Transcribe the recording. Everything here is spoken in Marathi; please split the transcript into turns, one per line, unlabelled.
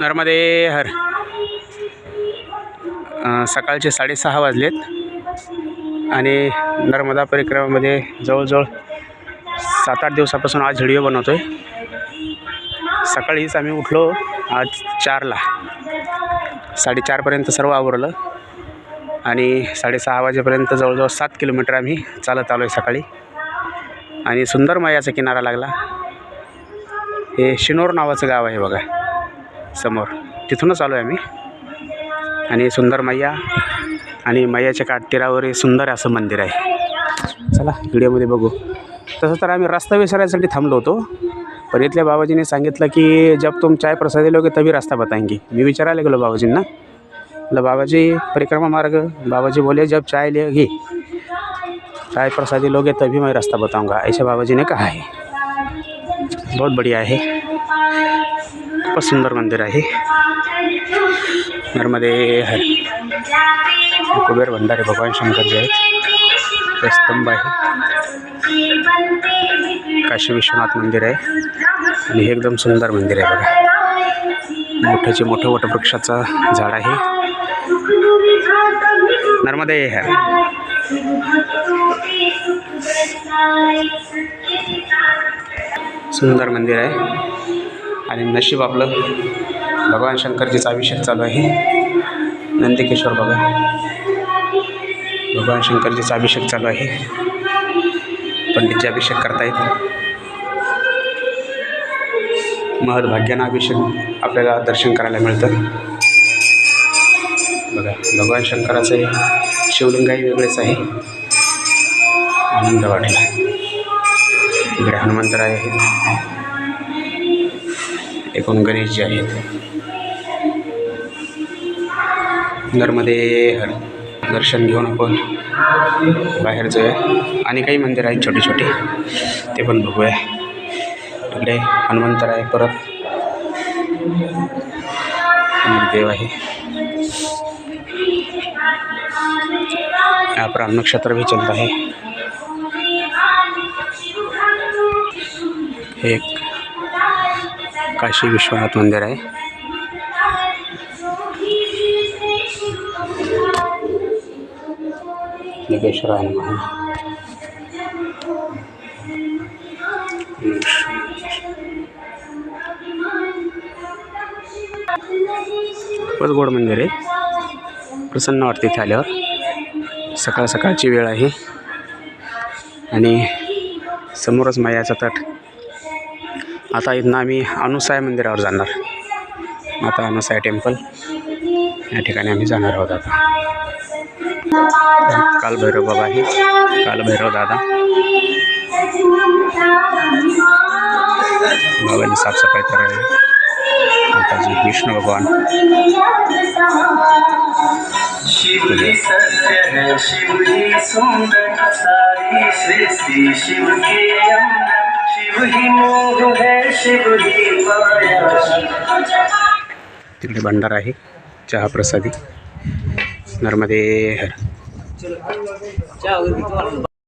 नर्मदे हर. सकाळचे साडेसहा वाजलेत आणि नर्मदा परिक्रमामध्ये जवळजवळ सात आठ दिवसापासून आज व्हिडिओ बनवतो आहे सकाळीच आम्ही उठलो आज चारला. साडेचारपर्यंत सर्व आवरलं आणि साडेसहा वाजेपर्यंत जवळजवळ सात किलोमीटर आम्ही चालत आलो आहे सकाळी. आणि सुंदर मायाचा किनारा लागला. हे शिनोर नावाचं गाव आहे बघा. समोर. तिथूनच आलो आहे आम्ही. आणि सुंदर मैया आणि मैयाच्या काठतीरावर हे सुंदर असं मंदिर आहे. चला व्हिडिओमध्ये बघू. तसं तर आम्ही रस्ता विसरायसाठी थांबलो होतो. पण इथल्या बाबाजीने सांगितलं की जब तुम चाय प्रसाद लोगे तभी रास्ता बताएंगे. मी विचारायला गेलो बाबाजींना. म्हटलं बाबाजी परिक्रमा मार्ग. बाबाजी बोले जब चाय लेगी चाय प्रसादी लोगे तभी मैं रास्ता बताऊंगा. ऐसे बाबाजी ने कहा है. बहुत बढ़िया है. खूपच सुंदर मंदिर आहे. नर्मदे कुबेर भंडारे भगवान शंकरजी आहेत. ते स्तंभ आहे. काशी विश्वनाथ मंदिर आहे. आणि हे एकदम सुंदर मंदिर आहे बघा. मोठ्याचे मोठं वटवृक्षाचं झाड आहे. नर्मदे हर. सुंदर मंदिर आहे. आणि नशीब आपलं भगवान शंकरजीचा अभिषेक चालू आहे. नंदिकेश्वर बघा भगवान शंकरजीचा अभिषेक चालू आहे. पंडितजी अभिषेक करतायत. महद भाग्यानं अभिषेक आपल्याला दर्शन करायला मिळतं. बघा भगवान शंकराचं शिवलिंगही वेगळेच आहे. आनंद वाटला. इकडे हनुमंतराय आहेत. एकूण गणेशजी आहेत. नर्मदे हर दर्शन घेऊन आपण बाहेर जाऊया. आणि काही मंदिर आहेत छोटे छोटे ते पण बघूया. तर आहे परत. देव आहे. यहाँ पर नक्षत्र भी चलता है हे एक काशी विश्वनाथ मंदिर आहे. लिंगेश्वराय खूपच गोड मंदिर आहे. प्रसन्न वाटते इथे आल्यावर. सकाळ सकाळची वेळ आहे. आणि समोरच मायाचा तट. आता इथनं आम्ही अनुसाय मंदिरावर जाणार. आता अनुसाय टेम्पल. या ठिकाणी आम्ही जाणार आहोत आता. कालभैरव बाबा आहे कालभैरव दादा. बाबांनी साफसफाई करायला. माताजी विष्णू भगवान.
शिवजी सुंदर सारी सृष्टि शिव के
तिकडे भंडारा आहे चहा प्रसादी. नर्मदे हर.